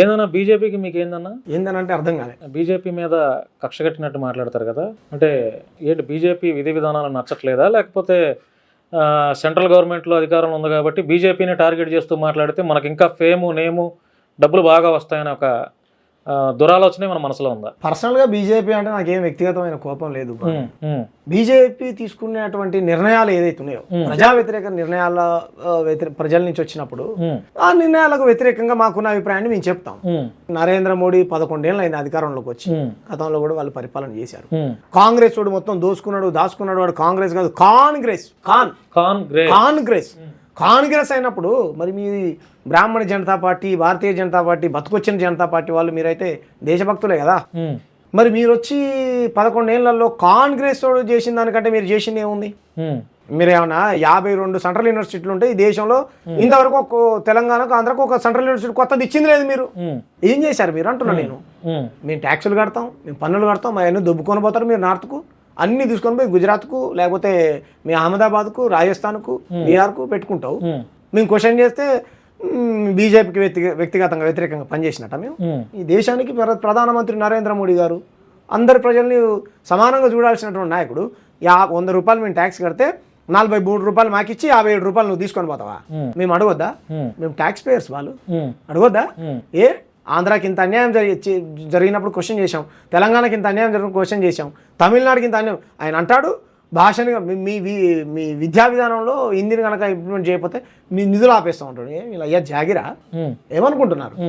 ఏందన్నా బీజేపీకి మీకు ఏందన్నా ఏందనంటే అర్థం కాలే. బీజేపీ మీద కక్ష కట్టినట్టు మాట్లాడతారు కదా. అంటే ఏంటి బీజేపీ విధి విధానాలు నచ్చట్లేదా? లేకపోతే సెంట్రల్ గవర్నమెంట్లో అధికారంలో ఉంది కాబట్టి బీజేపీని టార్గెట్ చేస్తూ మాట్లాడితే మనకి ఇంకా ఫేము నేము డబ్బులు బాగా వస్తాయని ఒక దురాలోచనే మన మనసులో ఉందా? పర్సనల్గా బీజేపీ అంటే నాకేం వ్యక్తిగతమైన కోపం లేదు. బీజేపీ తీసుకునేటువంటి నిర్ణయాలు ఏదైతే ఉన్నాయో ప్రజా వ్యతిరేక నిర్ణయాల ప్రజల నుంచి వచ్చినప్పుడు ఆ నిర్ణయాలకు వ్యతిరేకంగా మాకున్న అభిప్రాయాన్ని మేము చెప్తాం. నరేంద్ర మోడీ పదకొండేళ్ళు అయింది అధికారంలోకి వచ్చి గతంలో కూడా వాళ్ళు పరిపాలన చేశారు. కాంగ్రెస్ వాడు మొత్తం దోసుకున్నాడు దాచుకున్నాడు వాడు కాంగ్రెస్ కాదు కాంగ్రెస్. కాన్. గ్రే కాంగ్రెస్. కాంగ్రెస్ అయినప్పుడు మరి మీ బ్రాహ్మణ జనతా పార్టీ భారతీయ జనతా పార్టీ బతుకొచ్చిన జనతా పార్టీ వాళ్ళు మీరైతే దేశభక్తులే కదా. మరి మీరు వచ్చి పదకొండేళ్ళలో కాంగ్రెస్ వాడు చేసిన దానికంటే మీరు చేసింది ఏముంది? మీరు ఏమన్నా యాభై రెండు సెంట్రల్ యూనివర్సిటీలు ఉంటాయి ఈ దేశంలో ఇంతవరకు ఒక తెలంగాణకు ఆంధ్రకు ఒక సెంట్రల్ యూనివర్సిటీ కొత్తది ఇచ్చింది లేదు మీరు. ఏం చేశారు మీరు అంటున్నా నేను? మేము ట్యాక్సులు కడతాం మేము పన్నులు కడతాం అవన్నీ దొబ్బుకొని పోతారు మీరు నార్త్కు. అన్ని తీసుకొని పోయి గుజరాత్కు లేకపోతే మీ అహ్మదాబాద్కు రాజస్థాన్కు బీహార్కు పెట్టుకుంటావు. మేము క్వశ్చన్ చేస్తే బీజేపీకి వ్యక్తి వ్యక్తిగతంగా వ్యతిరేకంగా పనిచేసినట్ట మేము? ఈ దేశానికి ప్ర- ప్రధానమంత్రి నరేంద్ర మోడీ గారు అందరి ప్రజల్ని సమానంగా చూడాల్సినటువంటి నాయకుడు యా వంద రూపాయలు మేము ట్యాక్స్ కడితే నలభై మూడు రూపాయలు మాకిచ్చి యాభై ఏడు రూపాయలు నువ్వు తీసుకొని పోతావా. మేము అడగొద్దా? మేము ట్యాక్స్ పేయర్స్ వాళ్ళు అడగొద్దా? ఏ? ఆంధ్రాకి ఇంత అన్యాయం జరిగి జరిగినప్పుడు క్వశ్చన్ చేశాం. తెలంగాణకి ఇంత అన్యాయం జరిగినప్పుడు క్వశ్చన్ చేశాం. తమిళనాడుకి ఇంత అన్యాయం ఆయన అంటాడు భాషని మీ- మీ విద్యా విధానంలో హిందీని కనుక ఇంప్లిమెంట్ చేయకపోతే మీ నిధులు ఆపేస్తూ ఉంటాడు. ఇలా అయ్యా జాగిరా. ఏమనుకుంటున్నారు.